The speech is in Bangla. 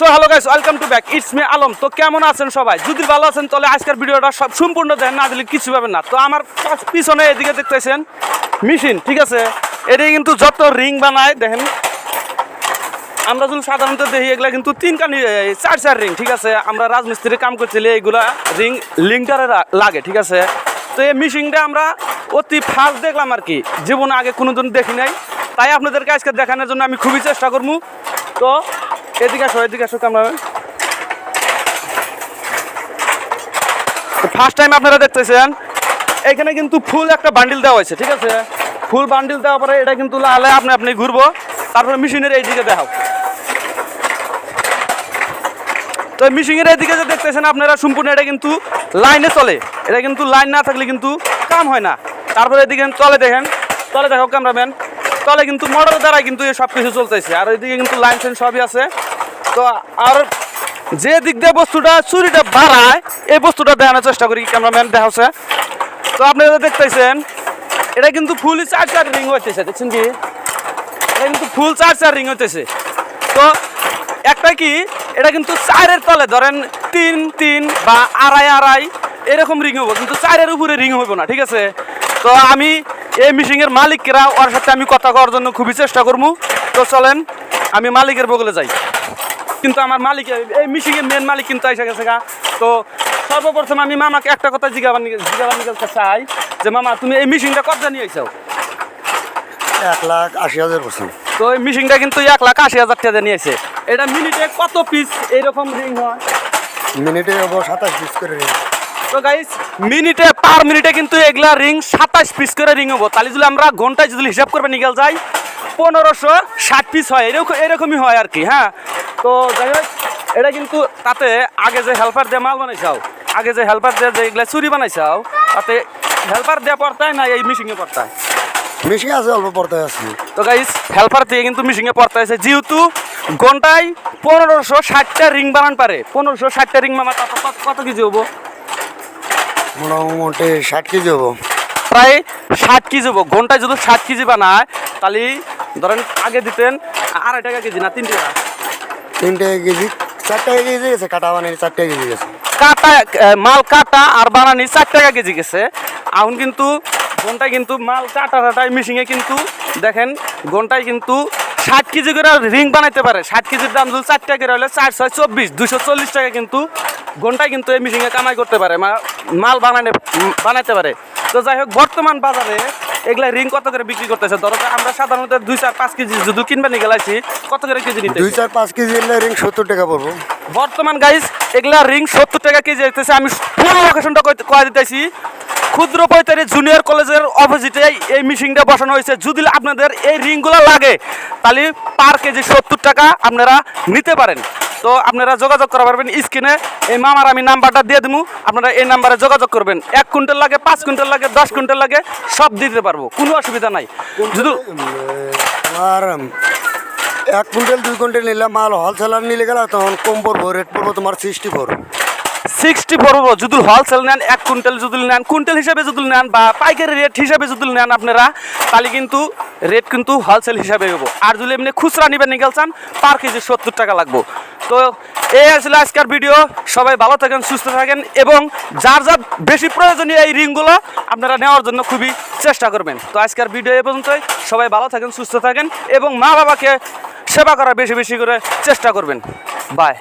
So hello guys welcome to back it's me Alam তো কেমন আছেন সবাই? যদি ভালো আছেন, তাহলে আজকের ভিডিওটা সব সম্পূর্ণ দেখেন, না দিলে কিছু পাবেন না। তো আমার পিছনে এদিকে দেখতেছেন, মেশিন, ঠিক আছে? এটাই কিন্তু যত রিং বানায়, দেখেন। আমরা যদি সাধারণত দেখি, এগুলা কিন্তু তিন কানি চার চার রিং, ঠিক আছে? আমরা রাজমিস্ত্রি কাম করছিলি এইগুলা রিং লিঙ্কটারে লাগে, ঠিক আছে? তো এই মেশিনটা আমরা অতি ফাস্ট দেখলাম আর কি। জীবনে আগে কোনোদিন দেখি নাই। তাই আপনাদেরকে আজকে দেখানোর জন্য আমি খুবই চেষ্টা করব। তো এদিকে আসো এদিকে আসো আমরা ফার্স্ট টাইম আপনারা দেখতেছেন, এখানে কিন্তু ফুল একটা বান্ডিল দেওয়া হয়েছে, ঠিক আছে? ফুল বান্ডিল দেওয়ার পরে এটা কিন্তু লালে আপনি আপনি ঘুরবো। তারপরে মেশিনের এই দিকে দেখাও। তো মেশিনের এদিকে যে দেখতেছেন আপনারা, সম্পূর্ণ এটা কিন্তু লাইনে চলে। এটা কিন্তু লাইন না থাকলে কিন্তু কাম হয় না। তারপরে এদিকে তলে দেখেন, তলে দেখো ক্যামেরাম্যান তলে কিন্তু মোটর দ্বারা কিন্তু সব কিছু চলতেছে। আর ওইদিকে কিন্তু লাইন ফেন সবই আছে। তো আর যে দিক দিয়ে বস্তুটা চুরিটা বাড়ায়, এই বস্তুটা দেখানোর চেষ্টা করি, ক্যামেরাম্যান দেখাচ্ছে তো আপনারা দেখতেছেন, এটা কিন্তু ফুল চার চার রিং হইতেছে, দেখছেন কি? এটা কিন্তু ফুল চার চার রিং হইতেছে। তো একটা কি, এটা কিন্তু চারের তলে, ধরেন তিন তিন বা আড়াই আড়াই, এরকম রিং হব কিন্তু চারের উপরে রিং হইব না, ঠিক আছে? তো আমি এই মিশিংয়ের মালিকরা, ওর সাথে আমি কথা করার জন্য খুবই চেষ্টা করব। তো চলেন, আমি মালিকের বগলে যাই। কিন্তু আমার মালিক এই মিশিংয়ের মেন মালিক কিন্তু এসে গেছে গা। তো সর্বপ্রথম আমি মামাকে একটা কথা জিজ্ঞাবার জিজ্ঞাবার নিতে চাই যে মামা তুমি এই মিশিংটা কত নিয়ে আইসাও এক লাখ আশি হাজার পার্সেন্ট তো এই মিশিংটা কিন্তু এক লাখ আশি হাজার টাকা নিয়েছে এটা মিনিটে কত পিস এইরকম রিং হয়? মিনিটে হব সাতাশ পিস করে রিং তো গাইস মিনিটে পার মিনিটে কিন্তু এগুলা রিং সাতাশ পিস করে রিং হব। তাহলে যদি আমরা ঘন্টায় যদি হিসাব করবে নিগেল যাই পনেরোশো ষাট পিস হয়। এরকম এরকমই হয় আর কি হ্যাঁ? তো যাই হোক এটা কিন্তু তাতে আগে যে হেল্পার দিয়ে মাল বানাইছাও আগে যে হেল্পার দিয়ে যে এগুলা চুরি বানাইছাও তাতে হেল্পার দিয়ে পড়তায় না এই মিশিংয়ে পড়তায়? বেশি আছে অল্প পড়তে আছে। তো গাইস হেল্পার দিয়ে কিন্তু মিশিংয়ে পড়তে আছে। যেহেতু ঘন্টায় পনেরোশো ষাটটা রিং বানান পারে। পনেরোশো ষাটটা রিং মামা কত কেজি হব? মোটামুটি ষাট কেজি হব। প্রায় ষাট কেজি হব। ঘন্টায় যদি ষাট কেজি বানায় তাহলে ধরেন আগে দিতেন আড়াই টাকা কেজি না তিন টাকা। কেজি কেজি গেছে, কাটা কেজি গেছে। কাটা মাল কাটা আর বানানি চার টাকা কেজি গেছে। এখন কিন্তু ঘন্টায় কিন্তু মাল কাটা টাটায় মিশিংয়ে কিন্তু, দেখেন, ঘন্টায় কিন্তু ষাট কেজি করে রিং বানাইতে পারে। ষাট কেজির দাম যদি চার টাকা হলে চার ছয় চব্বিশ, দুশো চল্লিশ টাকা কিন্তু ঘন্টায় কিন্তু এই মিশিংয়ে কামাই করতে পারে মাল বানানে বানাইতে পারে। তো যাই হোক, বর্তমান বাজারে এগুলা রিং কত করে বিক্রি করতেছে? ধরো আমরা সাধারণত দুই চার পাঁচ কেজি যদি কিনবে নিয়ে গেলাইছি কত করে কেজি নিতে দুই চার পাঁচ কেজি এলে রিং সত্তর টাকা পড়ব। বর্তমান গাইস এগুলা রিং সত্তর টাকা কেজি হইতেছে। আমি পুরো লোকেশনটা কয়ে দিতেছি। ক্ষুদ্র পৈতারি জুনিয়র কলেজের অপোজিটে এই মিশিংটা বসানো হয়েছে। যদি আপনাদের এই রিংগুলো লাগে তাহলে পার কেজি সত্তর টাকা আপনারা নিতে পারেন। তো আপনারা যোগাযোগ করা পারবেন স্ক্রিনে। এই মামার আমি নাম্বারটা দিয়ে দেবো আপনারা এই নাম্বারে যোগাযোগ করবেন। এক কুইন্টাল লাগে পাঁচ কুইন্টাল লাগে দশ কুইন্টাল লাগে সব দিতে পারব। কোনো অসুবিধা নাই। যদি আর এক কুইন্টাল দুই কুইন্টাল নিলে মাল হোলসেলার নিলে গেলে তখন কম পড়ব রেট পড়ব তোমার সিক্সটি ফোর সিক্সটি ফোর যদি হোলসেল নেন এক কুইন্টাল যদি নেন কুইন্টাল হিসাবে যদি নেন বা পাইকারি রেট হিসাবে যদি নেন আপনারা তাহলে কিন্তু রেট কিন্তু হোলসেল হিসাবে হব আর যদি এমনি খুচরা নেবেন নিগেল চান পার কেজি সত্তর টাকা লাগবো। তো এই আসলে আজকের ভিডিও। সবাই ভালো থাকেন, সুস্থ থাকেন এবং যার যা বেশি প্রয়োজনীয় এই রিংগুলো আপনারা নেওয়ার জন্য খুবই চেষ্টা করবেন। তো আজকের ভিডিও এ পর্যন্তই। সবাই ভালো থাকেন, সুস্থ থাকেন এবং মা বাবাকে সেবা করা বেশি বেশি করে চেষ্টা করবেন। বাই